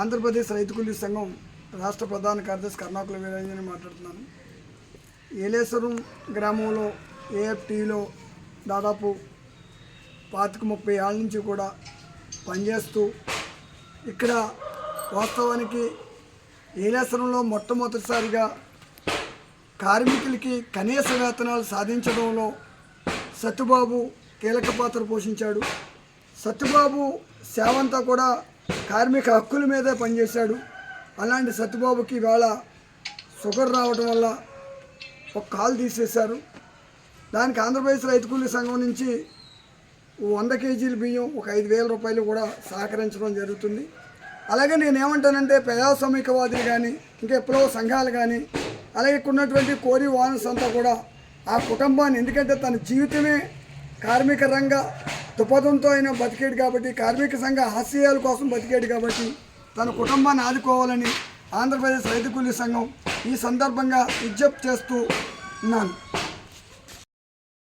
ఆంధ్రప్రదేశ్ రైతు కూలీ సంఘం రాష్ట్ర ప్రధాన కార్యదర్శి కర్ణాకుల వీరంజని మాట్లాడుతున్నాను. ఏలేశ్వరం గ్రామంలో ఏఎఫ్టీలో దాదాపు పాతిక ముప్పై ఏళ్ళ నుంచి కూడా పనిచేస్తూ ఇక్కడ వాస్తవానికి ఏలేశ్వరంలో మొట్టమొదటిసారిగా కార్మికులకి కనీస వేతనాలు సాధించడంలో సత్యబాబు కీలక పాత్ర పోషించాడు. సత్యబాబు సేవంతా కూడా కార్మిక హక్కుల మీదే పనిచేశాడు. అలాంటి సత్యబాబుకి ఇవాళ షుగర్ రావడం వల్ల ఒక కాలు తీసేశారు. దానికి ఆంధ్రప్రదేశ్ రైతు కూలీ సంఘం నుంచి వంద కేజీల బియ్యం ఒక ఐదు వేల రూపాయలు కూడా సహకరించడం జరుగుతుంది. అలాగే నేను ఏమంటానంటే ప్రజాస్వామికవాదులు కానీ ఇంకా ఎప్పుడో సంఘాలు కానీ అలాగే ఇక్కడ ఉన్నటువంటి కోరి వానర్స్ అంతా కూడా ఆ కుటుంబాన్ని ఎందుకంటే తన జీవితమే కార్మిక రంగ దుపదంతో ఆయన బతికేడు కాబట్టి కార్మిక సంఘ ఆశయాల కోసం బతికేడు కాబట్టి తన కుటుంబాన్ని ఆదుకోవాలని ఆంధ్రప్రదేశ్ రైతు కూలీ సంఘం ఈ సందర్భంగా విజ్ఞప్తి చేస్తూ ఉన్నాను.